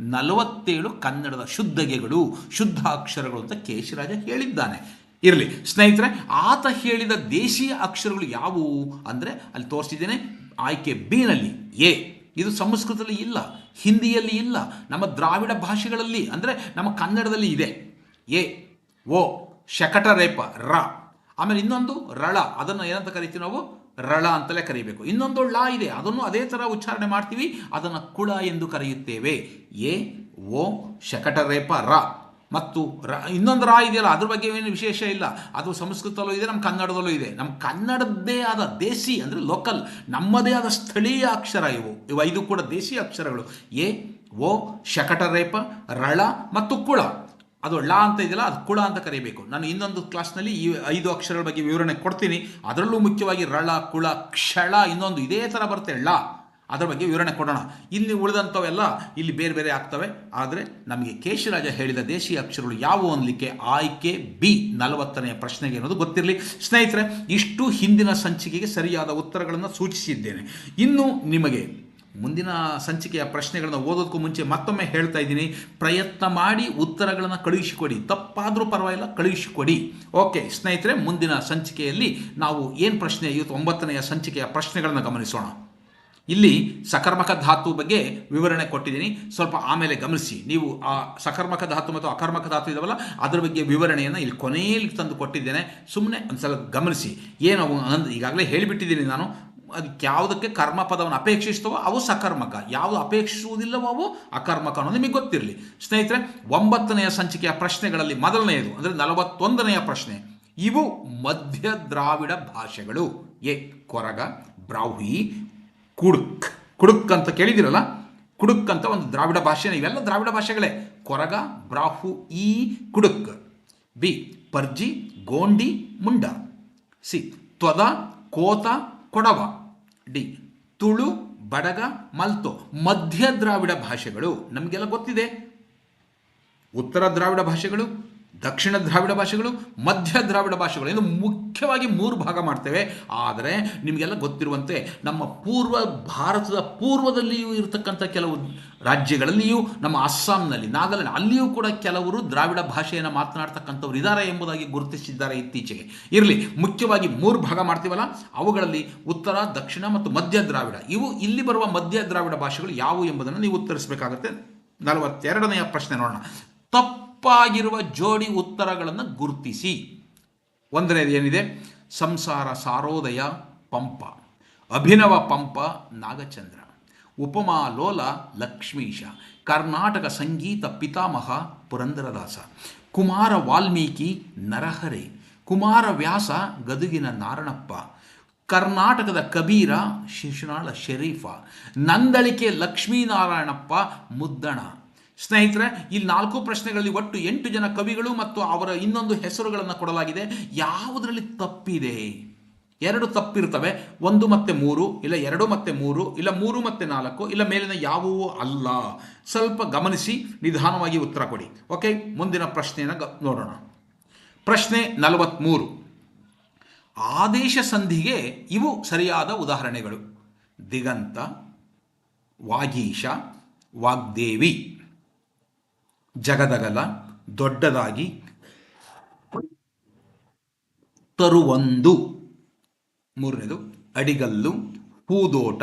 ನಲವತ್ತೇಳು ಕನ್ನಡದ ಶುದ್ಧಗೆಗಳು ಶುದ್ಧ ಅಕ್ಷರಗಳು ಅಂತ ಕೇಶಿರಾಜ ಹೇಳಿದ್ದಾನೆ. ಇರಲಿ, ಸ್ನೇಹಿತರೆ, ಆತ ಹೇಳಿದ ದೇಶೀಯ ಅಕ್ಷರಗಳು ಯಾವುವು? ಅಂದರೆ ಅಲ್ಲಿ ತೋರಿಸಿದ್ದೇನೆ, ಆಯ್ಕೆ ಬಿನಲ್ಲಿ ಎ. ಇದು ಸಂಸ್ಕೃತದಲ್ಲಿ ಇಲ್ಲ, ಹಿಂದಿಯಲ್ಲಿ ಇಲ್ಲ, ನಮ್ಮ ದ್ರಾವಿಡ ಭಾಷೆಗಳಲ್ಲಿ, ಅಂದರೆ ನಮ್ಮ ಕನ್ನಡದಲ್ಲಿ ಇದೆ. ಎ, ಓ, ಶಕಟರೇಪ, ರ. ಆಮೇಲೆ ಇನ್ನೊಂದು ರಳ, ಅದನ್ನು ಏನಂತ ಕರಿತೀವಿ ನಾವು? ರಳ ಅಂತಲೇ ಕರಿಬೇಕು. ಇನ್ನೊಂದು ಳ ಇದೆ, ಅದನ್ನು ಅದೇ ಥರ ಉಚ್ಚಾರಣೆ ಮಾಡ್ತೀವಿ, ಅದನ್ನು ಕುಳ ಎಂದು ಕರೆಯುತ್ತೇವೆ. ಎ, ಓ, ಶಕಟರೇಪ, ರ. ಮತ್ತು ರ, ಇನ್ನೊಂದು ರಾ ಇದೆಯಲ್ಲ, ಅದ್ರ ಬಗ್ಗೆ ಏನು ವಿಶೇಷ ಇಲ್ಲ. ಅದು ಸಂಸ್ಕೃತದಲ್ಲೂ ಇದೆ ನಮ್ಮ ಕನ್ನಡದಲ್ಲೂ ಇದೆ. ನಮ್ಮ ಕನ್ನಡದ್ದೇ ಆದ ದೇಸಿ ಅಂದರೆ ಲೋಕಲ್ ನಮ್ಮದೇ ಆದ ಸ್ಥಳೀಯ ಅಕ್ಷರ ಇವು. ಇವು ಐದು ಕೂಡ ದೇಸಿ ಅಕ್ಷರಗಳು. ಎ, ಓ, ಶಕಟರೇಪ, ರಳ ಮತ್ತು ಕುಳ. ಅದು ಳ ಅಂತ ಇದೆಯಲ್ಲ, ಅದು ಕುಳ ಅಂತ ಕರೀಬೇಕು. ನಾನು ಇನ್ನೊಂದು ಕ್ಲಾಸ್ನಲ್ಲಿ ಈ ಐದು ಅಕ್ಷರಗಳ ಬಗ್ಗೆ ವಿವರಣೆ ಕೊಡ್ತೀನಿ. ಅದರಲ್ಲೂ ಮುಖ್ಯವಾಗಿ ರಳ, ಕುಳ, ಕ್ಷಳ ಇನ್ನೊಂದು ಇದೇ ಥರ ಬರುತ್ತೆ. ಳ. ಅದರ ಬಗ್ಗೆ ವಿವರಣೆ ಕೊಡೋಣ. ಇಲ್ಲಿ ಉಳಿದಂಥವೆಲ್ಲ ಇಲ್ಲಿ ಬೇರೆ ಬೇರೆ ಆಗ್ತವೆ. ಆದರೆ ನಮಗೆ ಕೇಶರಾಜ ಹೇಳಿದ ದೇಶೀಯ ಅಕ್ಷರಗಳು ಯಾವುವು ಅನ್ನಲಿಕ್ಕೆ ಆಯ್ಕೆ ಬಿ ನಲವತ್ತನೆಯ ಪ್ರಶ್ನೆಗೆ ಅನ್ನೋದು ಗೊತ್ತಿರಲಿ. ಸ್ನೇಹಿತರೆ, ಇಷ್ಟು ಹಿಂದಿನ ಸಂಚಿಕೆಗೆ ಸರಿಯಾದ ಉತ್ತರಗಳನ್ನು ಸೂಚಿಸಿದ್ದೇನೆ. ಇನ್ನು ನಿಮಗೆ ಮುಂದಿನ ಸಂಚಿಕೆಯ ಪ್ರಶ್ನೆಗಳನ್ನು ಓದೋದಕ್ಕೂ ಮುಂಚೆ ಮತ್ತೊಮ್ಮೆ ಹೇಳ್ತಾ ಇದ್ದೀನಿ. ಪ್ರಯತ್ನ ಮಾಡಿ ಉತ್ತರಗಳನ್ನು ಕಳುಹಿಸಿಕೊಡಿ. ತಪ್ಪಾದರೂ ಪರವಾಗಿಲ್ಲ, ಕಳುಹಿಸಿಕೊಡಿ. ಓಕೆ, ಸ್ನೇಹಿತರೆ, ಮುಂದಿನ ಸಂಚಿಕೆಯಲ್ಲಿ ನಾವು ಏನು ಪ್ರಶ್ನೆ ಇವತ್ತು ಒಂಬತ್ತನೆಯ ಸಂಚಿಕೆಯ ಪ್ರಶ್ನೆಗಳನ್ನು ಗಮನಿಸೋಣ. ಇಲ್ಲಿ ಸಕರ್ಮಕ ಧಾತು ಬಗ್ಗೆ ವಿವರಣೆ ಕೊಟ್ಟಿದ್ದೀನಿ. ಸ್ವಲ್ಪ ಆಮೇಲೆ ಗಮನಿಸಿ. ನೀವು ಆ ಸಕರ್ಮಕ ಧಾತು ಮತ್ತು ಅಕರ್ಮಕ ಧಾತು ಇದಾವಲ್ಲ, ಅದರ ಬಗ್ಗೆ ವಿವರಣೆಯನ್ನು ಇಲ್ಲಿ ಕೊನೆಯಲ್ಲಿ ತಂದು ಕೊಟ್ಟಿದ್ದೇನೆ. ಸುಮ್ಮನೆ ಒಂದ್ಸಲ ಗಮನಿಸಿ. ಏನು ಅಂದ್, ಈಗಾಗಲೇ ಹೇಳಿಬಿಟ್ಟಿದ್ದೀನಿ ನಾನು. ಅದಕ್ಕೆ ಯಾವುದಕ್ಕೆ ಕರ್ಮ ಪದವನ್ನು ಅಪೇಕ್ಷಿಸ್ತವೋ ಅವು ಸಕರ್ಮಕ. ಯಾವುದು ಅಪೇಕ್ಷಿಸುವುದಿಲ್ಲವೋ ಅವು ಅಕರ್ಮಕ ಅನ್ನೋದು ನಿಮಗೆ ಗೊತ್ತಿರಲಿ. ಸ್ನೇಹಿತರೆ, ಒಂಬತ್ತನೆಯ ಸಂಚಿಕೆಯ ಪ್ರಶ್ನೆಗಳಲ್ಲಿ ಮೊದಲನೆಯದು, ಅಂದರೆ ನಲವತ್ತೊಂದನೆಯ ಪ್ರಶ್ನೆ. ಇವು ಮಧ್ಯ ದ್ರಾವಿಡ ಭಾಷೆಗಳು. ಎ, ಕೊರಗ ಬ್ರಾಹ್ವಿ ಕುಡುಕ್. ಕುಡುಕ್ ಅಂತ ಕೇಳಿದಿರಲ್ಲ ಕುಡುಕ್ ಅಂತ ಒಂದು ದ್ರಾವಿಡ ಭಾಷೆ ಇವೆಲ್ಲ ದ್ರಾವಿಡ ಭಾಷೆಗಳೇ. Koraga Brahui, Kurukh. B, Parji, Gondi, Munda. C, Toda, Kota, Kodava. D, Tulu, Badaga, Malto. ಮಧ್ಯ ದ್ರಾವಿಡ ಭಾಷೆಗಳು. ನಮಗೆಲ್ಲ ಗೊತ್ತಿದೆ. ಉತ್ತರ ದ್ರಾವಿಡ ಭಾಷೆಗಳು. ದಕ್ಷಿಣ ದ್ರಾವಿಡ ಭಾಷೆಗಳು, ಮಧ್ಯ ದ್ರಾವಿಡ ಭಾಷೆಗಳು. ಇನ್ನು ಮುಖ್ಯವಾಗಿ ಮೂರು ಭಾಗ ಮಾಡ್ತೇವೆ. ಆದರೆ ನಿಮಗೆಲ್ಲ ಗೊತ್ತಿರುವಂತೆ ನಮ್ಮ ಪೂರ್ವ ಭಾರತದ ಪೂರ್ವದಲ್ಲಿಯೂ ಇರತಕ್ಕಂಥ ಕೆಲವು ರಾಜ್ಯಗಳಲ್ಲಿಯೂ, ನಮ್ಮ ಅಸ್ಸಾಂನಲ್ಲಿ, ನಾಗಾಲ್ಯಾಂಡ್, ಅಲ್ಲಿಯೂ ಕೂಡ ಕೆಲವರು ದ್ರಾವಿಡ ಭಾಷೆಯನ್ನು ಮಾತನಾಡ್ತಕ್ಕಂಥವ್ರು ಇದ್ದಾರೆ ಎಂಬುದಾಗಿ ಗುರುತಿಸಿದ್ದಾರೆ ಇತ್ತೀಚೆಗೆ. ಇರಲಿ, ಮುಖ್ಯವಾಗಿ ಮೂರು ಭಾಗ ಮಾಡ್ತೀವಲ್ಲ? ಅವುಗಳಲ್ಲಿ ಉತ್ತರ, ದಕ್ಷಿಣ ಮತ್ತು ಮಧ್ಯ ದ್ರಾವಿಡ. ಇವು ಇಲ್ಲಿ ಬರುವ ಮಧ್ಯ ದ್ರಾವಿಡ ಭಾಷೆಗಳು ಯಾವುವು ಎಂಬುದನ್ನು ನೀವು ಉತ್ತರಿಸಬೇಕಾಗುತ್ತೆ. ನಲವತ್ತೆರಡನೆಯ ಪ್ರಶ್ನೆ ನೋಡೋಣ. ತಪ್ಪಾಗಿರುವ ಜೋಡಿ ಉತ್ತರಗಳನ್ನು ಗುರುತಿಸಿ. ಒಂದನೇದು ಏನಿದೆ? ಸಂಸಾರ ಸಾರೋದಯ ಪಂಪ. ಅಭಿನವ ಪಂಪ ನಾಗಚಂದ್ರ. ಉಪಮಾ ಲೋಲ ಲಕ್ಷ್ಮೀಶ. ಕರ್ನಾಟಕ ಸಂಗೀತ ಪಿತಾಮಹ ಪುರಂದರದಾಸ. ಕುಮಾರ ವಾಲ್ಮೀಕಿ ನರಹರೆ. ಕುಮಾರ ವ್ಯಾಸ ಗದುಗಿನ ನಾರಣಪ್ಪ. ಕರ್ನಾಟಕದ ಕಬೀರ ಶಿಶುನಾಳ ಶರೀಫ. ನಂದಳಿಕೆ ಲಕ್ಷ್ಮೀನಾರಾಯಣಪ್ಪ ಮುದ್ದಣ. ಸ್ನೇಹಿತರೆ ಇಲ್ಲಿ ನಾಲ್ಕು ಪ್ರಶ್ನೆಗಳಲ್ಲಿ ಒಟ್ಟು ಎಂಟು ಜನ ಕವಿಗಳು ಮತ್ತು ಅವರ ಇನ್ನೊಂದು ಹೆಸರುಗಳನ್ನು ಕೊಡಲಾಗಿದೆ. ಯಾವುದರಲ್ಲಿ ತಪ್ಪಿದೆ? ಎರಡು ತಪ್ಪಿರ್ತವೆ. ಒಂದು ಮತ್ತೆ ಮೂರು, ಇಲ್ಲ ಎರಡು ಮತ್ತೆ ಮೂರು, ಇಲ್ಲ ಮೂರು ಮತ್ತೆ ನಾಲ್ಕು, ಇಲ್ಲ ಮೇಲಿನ ಯಾವುವು ಅಲ್ಲ. ಸ್ವಲ್ಪ ಗಮನಿಸಿ, ನಿಧಾನವಾಗಿ ಉತ್ತರ ಕೊಡಿ. ಓಕೆ, ಮುಂದಿನ ಪ್ರಶ್ನೆಯನ್ನು ಗ ನೋಡೋಣ. ಪ್ರಶ್ನೆ ನಲವತ್ತ್ಮೂರು ಆದೇಶ ಸಂಧಿಗೆ ಇವು ಸರಿಯಾದ ಉದಾಹರಣೆಗಳು. ದಿಗಂತ, ವಾಗೀಶ, ವಾಗ್ದೇವಿ. ಜಗದಗಲ ದೊಡ್ಡದಾಗಿ ತರುವೊಂದು. ಮೂರನೇದು, ಅಡಿಗಲ್ಲು, ಹೂದೋಟ,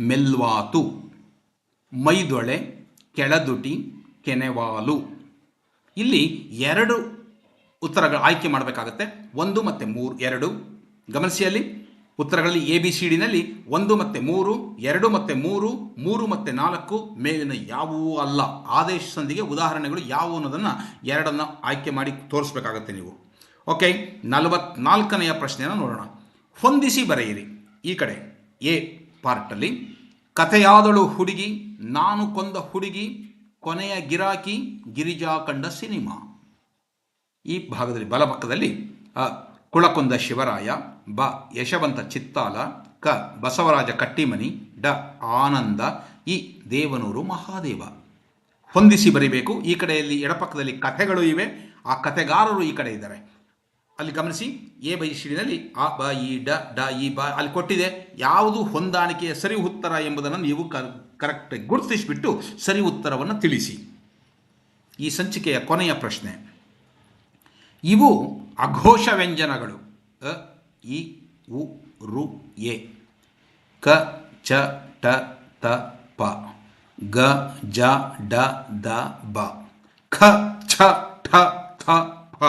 ಮೆಲ್ವಾತು, ಮೈದೊಳೆ, ಕೆಳದುಟಿ, ಕೆನೆವಾಲು. ಇಲ್ಲಿ ಎರಡು ಉತ್ತರಗಳು ಆಯ್ಕೆ ಮಾಡಬೇಕಾಗತ್ತೆ. ಒಂದು ಮತ್ತು ಮೂರು, ಎರಡು. ಗಮನಿಸಿ ಅಲ್ಲಿ. ಉತ್ತರಗಳಲ್ಲಿ ಎ ಬಿ ಸಿ ಡಿನಲ್ಲಿ ಒಂದು ಮತ್ತೆ ಮೂರು, ಎರಡು ಮತ್ತೆ ಮೂರು ಮೂರು ಮತ್ತೆ ನಾಲ್ಕು, ಮೇಲಿನ ಯಾವುವು ಅಲ್ಲ. ಆದೇಶ ಸಂಧಿಗೆ ಉದಾಹರಣೆಗಳು ಯಾವುವು ಅನ್ನೋದನ್ನು ಎರಡನ್ನು ಆಯ್ಕೆ ಮಾಡಿ ತೋರಿಸ್ಬೇಕಾಗತ್ತೆ ನೀವು. ಓಕೆ ನಲವತ್ನಾಲ್ಕನೆಯ ಪ್ರಶ್ನೆಯನ್ನು ನೋಡೋಣ. ಹೊಂದಿಸಿ ಬರೆಯಿರಿ. ಈ ಕಡೆ ಎ ಪಾರ್ಟಲ್ಲಿ ಕಥೆಯಾದಳು ಹುಡುಗಿ, ನಾನು ಕೊಂದ ಹುಡುಗಿ, ಕೊನೆಯ ಗಿರಾಕಿ, ಗಿರಿಜಾ ಕಂಡ ಸಿನಿಮಾ. ಈ ಭಾಗದಲ್ಲಿ ಬಲಪಕ್ಕದಲ್ಲಿ ಕುಳಕೊಂದ ಶಿವರಾಯ ಬ ಯಶವಂತ ಚಿತ್ತಾಲ, ಕ ಬಸವರಾಜ ಕಟ್ಟಿಮನಿ, ಡ ಆನಂದ, ಇ ದೇವನೂರು ಮಹಾದೇವ. ಹೊಂದಿಸಿ ಬರೀಬೇಕು. ಈ ಕಡೆಯಲ್ಲಿ ಎಡಪಕ್ಕದಲ್ಲಿ ಕಥೆಗಳು ಇವೆ. ಆ ಕಥೆಗಾರರು ಈ ಕಡೆ ಇದ್ದಾರೆ. ಅಲ್ಲಿ ಗಮನಿಸಿ, ಎ ಬೈ ಶಿಡಿನಲ್ಲಿ ಆ ಬ, ಇ, ಡ ಡ ಈ ಬ ಅಲ್ಲಿ ಕೊಟ್ಟಿದೆ. ಯಾವುದು ಹೊಂದಾಣಿಕೆಯ ಸರಿ ಉತ್ತರ ಎಂಬುದನ್ನು ನೀವು ಕರೆಕ್ಟಾಗಿ ಗುರುತಿಸಿಬಿಟ್ಟು ಸರಿ ಉತ್ತರವನ್ನು ತಿಳಿಸಿ. ಈ ಸಂಚಿಕೆಯ ಕೊನೆಯ ಪ್ರಶ್ನೆ. ಇವು ಅಘೋಷ ವ್ಯಂಜನಗಳು. ಇ ಉ ರು ಎ. ಕ ಚ ಟ ತ ಪ. ಗ ಜ ಡ ದ ಬ. ಖ ಛ ಠ ಥ ಪ.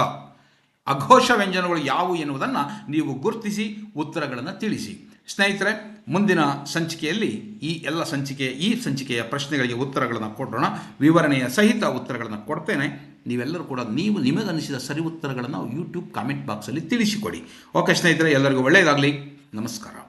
ಅಘೋಷ ವ್ಯಂಜನಗಳು ಯಾವುವು ಎನ್ನುವುದನ್ನು ನೀವು ಗುರುತಿಸಿ, ಉತ್ತರಗಳನ್ನು ತಿಳಿಸಿ. ಸ್ನೇಹಿತರೆ, ಮುಂದಿನ ಸಂಚಿಕೆಯಲ್ಲಿ ಈ ಎಲ್ಲ ಸಂಚಿಕೆ, ಈ ಸಂಚಿಕೆಯ ಪ್ರಶ್ನೆಗಳಿಗೆ ಉತ್ತರಗಳನ್ನು ಕೊಡೋಣ. ವಿವರಣೆಯ ಸಹಿತ ಉತ್ತರಗಳನ್ನು ಕೊಡ್ತೇನೆ. ನೀವೆಲ್ಲರೂ ಕೂಡ ನೀವು ನಿಮಗನಿಸಿದ ಸರಿ ಉತ್ತರಗಳನ್ನು ಯೂಟ್ಯೂಬ್ ಕಾಮೆಂಟ್ ಬಾಕ್ಸಲ್ಲಿ ತಿಳಿಸಿಕೊಡಿ. ಓಕೆ ಸ್ನೇಹಿತರೆ, ಎಲ್ಲರಿಗೂ ಒಳ್ಳೆಯದಾಗಲಿ. ನಮಸ್ಕಾರ.